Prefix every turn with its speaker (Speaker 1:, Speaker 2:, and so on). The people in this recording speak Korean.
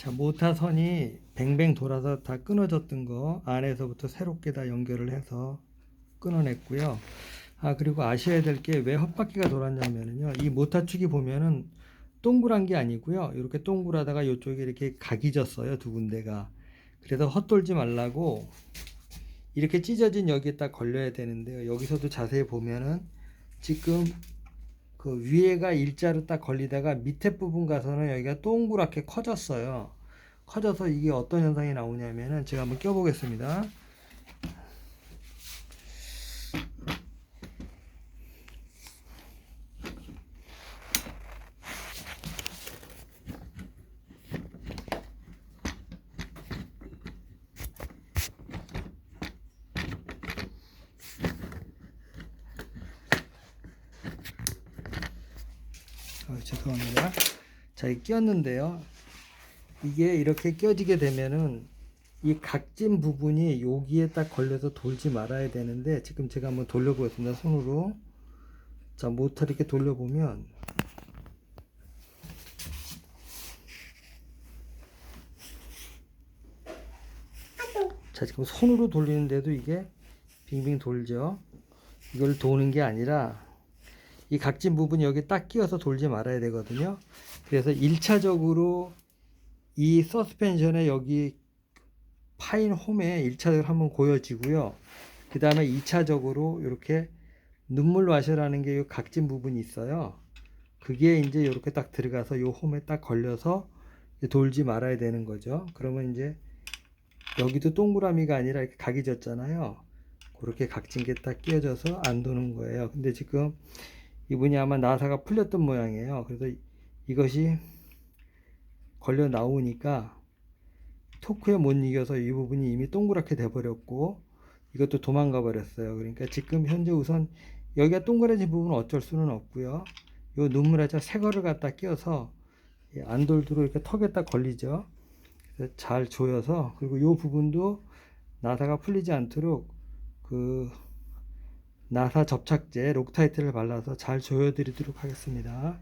Speaker 1: 자, 모타선이 뱅뱅 돌아서 다 끊어졌던 거 안에서부터 새롭게 다 연결을 해서 끊어냈고요. 아, 그리고 아셔야 될 게 왜 헛바퀴가 돌았냐면요. 이 모타축이 보면은 동그란 게 아니고요. 이렇게 동그라다가 이쪽에 이렇게 각이 졌어요. 두 군데가. 그래서 헛돌지 말라고 이렇게 찢어진 여기에 딱 걸려야 되는데요. 여기서도 자세히 보면은 지금 그 위에가 일자로 딱 걸리다가 밑에 부분 가서는 여기가 동그랗게 커졌어요. 커져서 이게 어떤 현상이 나오냐면은 제가 한번 껴보겠습니다. 어, 죄송합니다. 자, 이 끼었는데요. 이게 이렇게 껴지게 되면은 이 각진 부분이 여기에 딱 걸려서 돌지 말아야 되는데 지금 제가 한번 돌려보겠습니다. 손으로. 자, 모터 이렇게 돌려보면 자, 지금 손으로 돌리는데도 이게 빙빙 돌죠. 이걸 도는 게 아니라 이 각진 부분이 여기 딱 끼어서 돌지 말아야 되거든요. 그래서 1차적으로 이 서스펜션에 여기 파인 홈에 1차적으로 한번 고여지고요. 그 다음에 2차적으로 이렇게 눈물 와셔라는 게 이 각진 부분이 있어요. 그게 이제 이렇게 딱 들어가서 이 홈에 딱 걸려서 돌지 말아야 되는 거죠. 그러면 이제 여기도 동그라미가 아니라 이렇게 각이 졌잖아요. 그렇게 각진 게 딱 끼어져서 안 도는 거예요. 근데 지금 이분이 아마 나사가 풀렸던 모양이에요. 그래서 이- 이것이 걸려 나오니까 토크에 못 이겨서 이 부분이 이미 동그랗게 돼버렸고 이것도 도망가 버렸어요. 그러니까 지금 현재 우선 여기가 동그라진 부분은 어쩔 수는 없고요. 요 눈물에서 새 거를 갖다 끼워서 돌도록 이렇게 턱에다 걸리죠. 그래서 잘 조여서 그리고 요 부분도 나사가 풀리지 않도록 그 나사 접착제 록타이트를 발라서 잘 조여드리도록 하겠습니다.